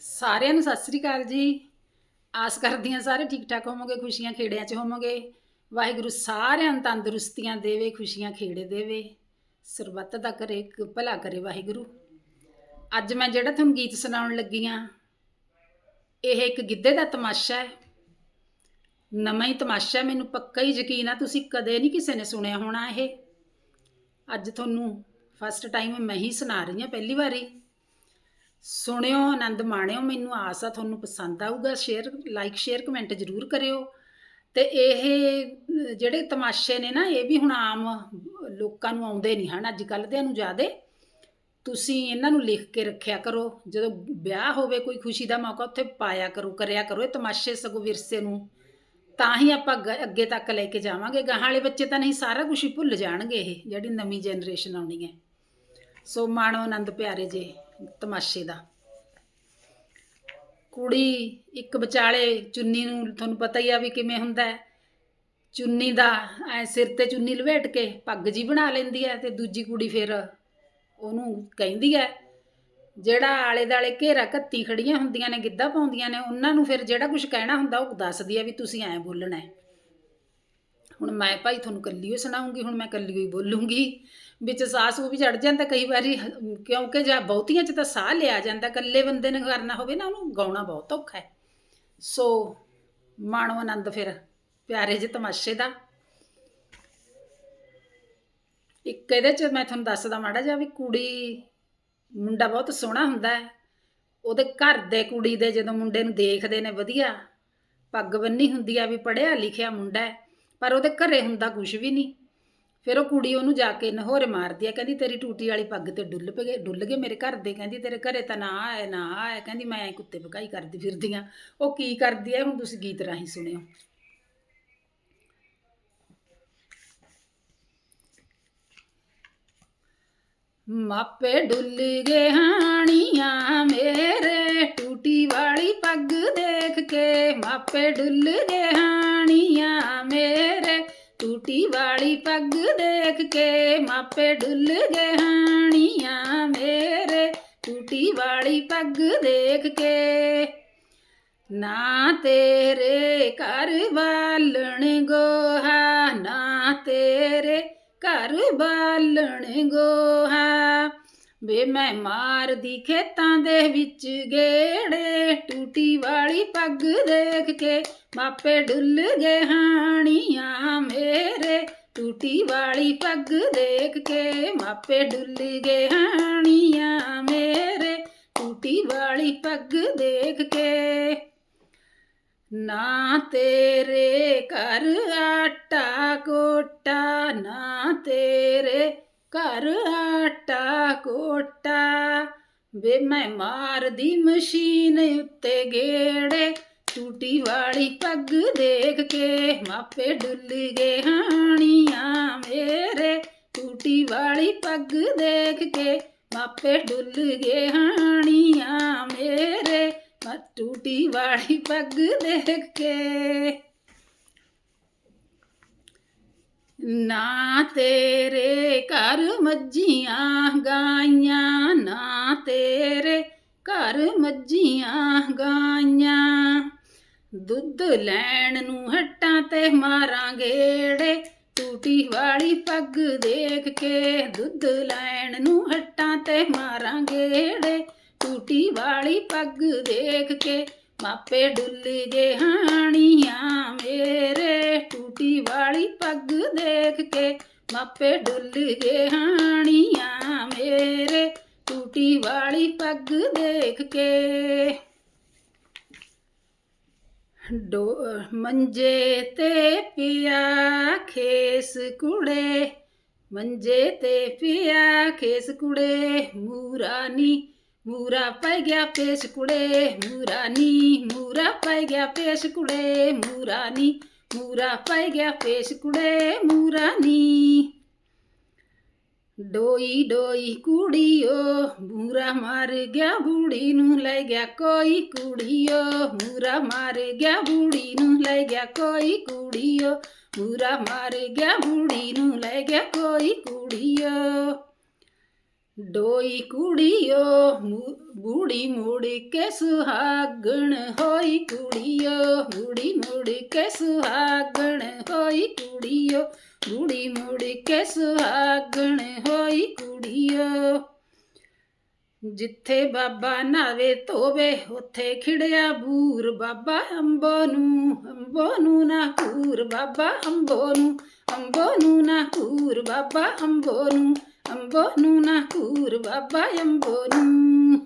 ਸਾਰਿਆਂ ਨੂੰ ਸਤਿ ਸ੍ਰੀ ਅਕਾਲ ਜੀ। ਆਸ ਕਰਦੀ ਹਾਂ ਸਾਰੇ ਠੀਕ ਠਾਕ ਹੋਵੋਗੇ, ਖੁਸ਼ੀਆਂ ਖੇੜਿਆਂ 'ਚ ਹੋਵੋਗੇ। ਵਾਹਿਗੁਰੂ ਸਾਰਿਆਂ ਨੂੰ ਤੰਦਰੁਸਤੀਆਂ ਦੇਵੇ, ਖੁਸ਼ੀਆਂ ਖੇੜੇ ਦੇਵੇ। ਸਰਬੱਤ ਦਾ ਕਰੇ ਭਲਾ ਕਰੇ ਵਾਹਿਗੁਰੂ। ਅੱਜ ਮੈਂ ਜਿਹੜਾ ਤੁਹਾਨੂੰ ਗੀਤ ਸੁਣਾਉਣ ਲੱਗੀ ਹਾਂ, ਇਹ ਇੱਕ ਗਿੱਧੇ ਦਾ ਤਮਾਸ਼ਾ ਹੈ। ਨਵਾਂ ਹੀ ਤਮਾਸ਼ਾ ਮੈਨੂੰ ਪੱਕਾ ਹੀ ਯਕੀਨ ਆ, ਤੁਸੀਂ ਕਦੇ ਨਹੀਂ ਕਿਸੇ ਨੇ ਸੁਣਿਆ ਹੋਣਾ ਇਹ। ਅੱਜ ਤੁਹਾਨੂੰ ਫਸਟ ਟਾਈਮ ਮੈਂ ਹੀ ਸੁਣਾ ਰਹੀ ਹਾਂ, ਪਹਿਲੀ ਵਾਰੀ। ਸੁਣਿਓ, ਆਨੰਦ ਮਾਣਿਓ, ਮੈਨੂੰ ਆਸ ਆ ਤੁਹਾਨੂੰ ਪਸੰਦ ਆਊਗਾ, ਸ਼ੇਅਰ ਲਾਈਕ ਸ਼ੇਅਰ ਕਮੈਂਟ ਜ਼ਰੂਰ ਕਰਿਓ। ਤੇ ਇਹ, ਜਿਹੜੇ ਤਮਾਸ਼ੇ ਨੇ ਨਾ, ਇਹ ਵੀ ਹੁਣ ਆਮ ਲੋਕਾਂ ਨੂੰ ਆਉਂਦੇ ਨਹੀਂ ਹਨ, ਅੱਜ ਕੱਲ੍ਹ ਦਿਆਂ ਨੂੰ ਜ਼ਿਆਦੇ। ਤੁਸੀਂ ਇਹਨਾਂ ਨੂੰ ਲਿਖ ਕੇ ਰੱਖਿਆ ਕਰੋ, ਜਦੋਂ ਵਿਆਹ ਹੋਵੇ, ਕੋਈ ਖੁਸ਼ੀ ਦਾ ਮੌਕਾ ਉੱਥੇ ਪਾਇਆ ਕਰੋ, ਕਰਿਆ ਕਰੋ, ਇਹ ਤਮਾਸ਼ੇ ਸਗੋਂ ਵਿਰਸੇ ਨੂੰ, ਤਾਂ ਹੀ ਆਪਾਂ ਅੱਗ- ਅੱਗੇ ਤੱਕ ਲੈ ਕੇ ਜਾਵਾਂਗੇ। ਗਾਹਾਂ ਵਾਲੇ ਬੱਚੇ ਤਾਂ ਨਹੀਂ, ਸਾਰਾ ਕੁਝ ਹੀ ਭੁੱਲ ਜਾਣਗੇ ਇਹ, ਜਿਹੜੀ ਨਵੀਂ ਜਨਰੇਸ਼ਨ ਆਉਣੀ ਹੈ। ਸੋ ਮਾਣੋ ਆਨੰਦ ਪਿਆਰੇ ਜੇ। ਤਮਾਸ਼ੇ ਦਾ। ਕੁੜੀ ਇੱਕ ਵਿਚਾਲੇ ਚੁੰਨੀ ਨੂੰ ਤੁਹਾਨੂੰ ਪਤਾ ਹੀ ਆ ਵੀ ਕਿਵੇਂ ਹੁੰਦਾ ਹੈ। ਚੁੰਨੀ ਦਾ ਐ ਸਿਰ ਤੇ ਚੁੰਨੀ ਲਵੇਟ ਕੇ ਪੱਗ ਜੀ ਬਣਾ ਲੈਂਦੀ ਹੈ ਤੇ ਦੂਜੀ ਕੁੜੀ ਫਿਰ ਉਹਨੂੰ ਕਹਿੰਦੀ ਹੈ, ਜਿਹੜਾ ਆਲੇ ਦਾਲੇ ਘੇਰਾ ਕੱਤੀ ਖੜੀਆਂ ਹੁੰਦੀਆਂ ਨੇ, ਗਿੱਧਾ ਪਾਉਂਦੀਆਂ ਨੇ, ਉਹਨਾਂ ਨੂੰ ਫਿਰ ਜਿਹੜਾ ਕੁਝ ਕਹਿਣਾ ਹੁੰਦਾ ਉਹ ਦੱਸਦੀ ਹੈ ਵੀ ਤੁਸੀਂ ਐਂ ਬੋਲਣਾ ਹੈ। ਹੁਣ ਮੈਂ ਭਾਈ ਤੁਹਾਨੂੰ ਕੱਲੀ ਓ ਸੁਣਾਉਂਗੀ, ਹੁਣ ਮੈਂ ਕੱਲੀ ਹੀ ਬੋਲੂੰਗੀ। ਵਿੱਚ ਸਾਹ ਸੂ ਵੀ ਚੜ ਜਾਂਦਾ ਕਈ ਵਾਰੀ ਕਿਉਂਕਿ ਜਾਂ ਬਹੁਤੀਆਂ ਚ ਤਾਂ ਸਾਹ ਲਿਆ ਜਾਂਦਾ, ਇਕੱਲੇ ਬੰਦੇ ਨੇ ਕਰਨਾ ਹੋਵੇ ਨਾ, ਉਹਨੂੰ ਗਾਉਣਾ ਬਹੁਤ ਔਖਾ ਹੈ। ਸੋ, ਮਾਣੋ ਆਨੰਦ ਫਿਰ, ਪਿਆਰੇ ਜਿਹੇ ਤਮਾਸ਼ੇ ਦਾ। ਇੱਕ ਇਹਦੇ ਚ ਮੈਂ ਤੁਹਾਨੂੰ ਦੱਸਦਾ ਮਾੜਾ ਜਿਹਾ ਵੀ ਕੁੜੀ, ਮੁੰਡਾ ਬਹੁਤ ਸੋਹਣਾ ਹੁੰਦਾ ਹੈ। ਉਹਦੇ ਘਰ ਦੇ ਕੁੜੀ ਦੇ ਜਦੋਂ ਮੁੰਡੇ ਨੂੰ ਦੇਖਦੇ ਨੇ ਵਧੀਆ, ਪੱਗ ਬੰਨੀ ਹੁੰਦੀ ਆ ਵੀ ਪੜ੍ਹਿਆ ਲਿਖਿਆ ਮੁੰਡਾ ਹੈ। ਪਰ ਉਹਦੇ ਘਰੇ ਹੁੰਦਾ ਕੁਝ ਵੀ ਨਹੀਂ। ਫਿਰ ਉਹ ਕੁੜੀ ਉਹਨੂੰ ਜਾ ਕੇ ਨਹੋਰੇ ਮਾਰਦੀ ਆ, ਕਹਿੰਦੀ ਤੇਰੀ ਟੂਟੀ ਵਾਲੀ ਪੱਗ ਤੇ ਡੁੱਲ ਪਏ ਡੁੱਲ ਗਏ ਮੇਰੇ ਘਰ ਦੇ, ਕਹਿੰਦੀ ਤੇਰੇ ਘਰੇ ਤਾਂ ਨਾ ਆਏ ਨਾ ਆਏ ਕਹਿੰਦੀ ਮੈਂ ਐਂ ਕੁੱਤੇ ਭਕਾਈ ਕਰਦੀ ਫਿਰਦੀ ਆ। ਉਹ ਕੀ ਕਰਦੀ ਹੈ ਹੁਣ ਤੁਸੀਂ ਗੀਤ ਰਾਹੀਂ ਸੁਣਿਓ। ਮਾਪੇ ਡੁੱਲ ਗਏ ਹਾਣੀਆਂ ਮੇਰੇ, ਟੂਟੀ ਵਾਲੀ ਪੱਗ ਦੇਖ ਕੇ ਮਾਪੇ ਡੁੱਲ ਗਏ ਹਾਂ ਪੱਗ ਦੇਖ ਕੇ ਮਾਪੇ ਡੁੱਲ ਗਏ ਹਾਣੀਆਂ ਮੇਰੇ। ਟੂਟੀ ਵਾਲੀ ਪੱਗ ਦੇਖ ਕੇ ਨਾ ਤੇਰੇ ਘਰ ਬਾਲਣ ਗੋਹਾ, ਨਾ ਤੇਰੇ ਘਰ ਬਾਲਣ ਗੋਹਾ। ਵੇ ਮੈਂ ਮਾਰਦੀ ਖੇਤਾਂ ਦੇ ਵਿੱਚ ਗੇੜੇ, ਟੂਟੀ ਵਾਲੀ ਪੱਗ ਦੇਖ ਕੇ ਮਾਪੇ ਡੁੱਲ ਗਏ ਹਾਣੀਆਂ ਮੇਰੇ। ਟੂਟੀ ਵਾਲੀ ਪੱਗ ਦੇਖ ਕੇ ਮਾਪੇ ਡੁੱਲ ਗਏ ਹਾਣੀਆਂ ਮੇਰੇ। ਟੂਟੀ ਵਾਲੀ ਪੱਗ ਦੇਖ ਕੇ ਨਾ ਤੇਰੇ ਘਰ ਆਟਾ ਕੋਟਾ, ਨਾ ਤੇਰੇ ਘਰ ਆਟਾ ਕੋਟਾ। ਵੇ ਮੈਂ ਮਾਰਦੀ ਮਸ਼ੀਨ ਉੱਤੇ ਗੇੜੇ ਟੂਟੀ ਵਾਲੀ ਪੱਗ ਦੇਖ ਕੇ ਮਾਪੇ ਡੁੱਲ ਗਏ, ਹਾਣੀਆਂ ਮੇਰੇ। ਟੂਟੀ ਵਾਲੀ ਪੱਗ ਦੇਖ ਕੇ ਮਾਪੇ ਡੁੱਲ ਗਏ, ਹਾਣੀਆਂ ਮੇਰੇ। ਮੈਂ ਟੂਟੀ ਵਾਲੀ ਪੱਗ ਦੇਖ ਕੇ ਨਾ ਤੇਰੇ ਘਰ ਮੱਝੀਆਂ ਗਾਈਆਂ, ਨਾ ਤੇਰੇ ਘਰ ਮੱਝੀਆਂ ਗਾਈਆਂ। ਦੁੱਧ ਲੈਣ ਨੂੰ ਹੱਟਾਂ ਤੇ ਮਾਰਾਂ ਗੇੜੇ ਟੂਟੀ ਵਾਲੀ ਪੱਗ ਦੇਖ ਕੇ ਦੁੱਧ ਲੈਣ ਨੂੰ ਹੱਟਾਂ ਤੇ ਮਾਰਾਂ ਗੇੜੇ ਟੂਟੀ ਵਾਲੀ ਪੱਗ ਦੇਖ ਕੇ ਮਾਪੇ ਡੁੱਲ ਗਏ ਹਾਣੀਆਂ ਮੇਰੇ। ਟੂਟੀ ਵਾਲੀ ਪੱਗ ਦੇਖ ਕੇ ਮਾਪੇ ਡੁੱਲ ਗਏ ਹਾਣੀਆਂ ਮੇਰੇ। ਟੂਟੀ ਵਾਲੀ ਪੱਗ ਦੇਖ ਕੇ ਡੋ ਮੰਜੇ ਤੇ ਪਿਆ ਖੇਸ ਕੁੜੇ। ਮੰਜੇ ਤੇ ਪਿਆ ਖੇਸ ਕੁੜੇ ਮੂਰਾਨੀ ਮੂਰਾ ਪੈ ਗਿਆ ਪੇਸ਼ ਕੁੜੇ। ਮੂਰਾਨੀ ਮੂਰਾ ਪੈ ਗਿਆ ਪੇਸ਼ ਕੁੜੇ ਮੂਰਾਨੀ ਮੂਰਾ ਪੈ ਗਿਆ ਪੇਸ਼ ਕੁੜੇ ਮੂਰਾਨੀ ਡੋਈ ਡੋਈ ਕੁੜੀਓ, ਮੂਰਾ ਮਾਰ ਗਿਆ ਬੂੜੀ ਨੂੰ ਲੈ ਗਿਆ ਕੋਈ ਕੁੜੀਓ, ਮੂਰਾ ਮਾਰ ਗਿਆ ਬੂੜੀ ਨੂੰ ਲੈ ਗਿਆ ਕੋਈ ਕੁੜੀਓ, ਮੂਰਾ ਮਾਰ ਗਿਆ ਬੂੜੀ ਨੂੰ ਲੈ ਗਿਆ ਕੋਈ ਕੁੜੀਓ। ਡੋਈ ਕੁੜੀਓ ਮੂ- ਬੂੜੀ ਮੁੜ ਕੇ ਸੁਹਾਗਣ ਹੋਈ ਕੁੜੀਓ, ਬੂੜੀ ਮੁੜ ਕੇ ਸੁਹਾਗਣ ਹੋਈ ਕੁੜੀਓ, ਬੂੜੀ ਮੁੜ ਕੇ ਸੁਹਾਗਣ ਹੋਈ ਕੁੜੀਓ। ਜਿੱਥੇ ਬਾਬਾ ਨਾਵੇ ਧੋਵੇ, ਉੱਥੇ ਖਿੜਿਆ ਬੂਰ ਬਾਬਾ ਅੰਬੋ ਨੂੰ ਅੰਬੋ ਨੂੰ ਨਾ ਕੂਰ ਬਾਬਾ ਅੰਬੋ ਨੂੰ ਅੰਬੋ ਨੂੰ ਨਾ ਕੂਰ ਬਾਬਾ ਅੰਬੋ ਨੂੰ। ਅੰਬੋ ਨੂੰ ਨਾ ਕੂਰ ਬਾਬਾ ਅੰਬੋ ਨੂੰ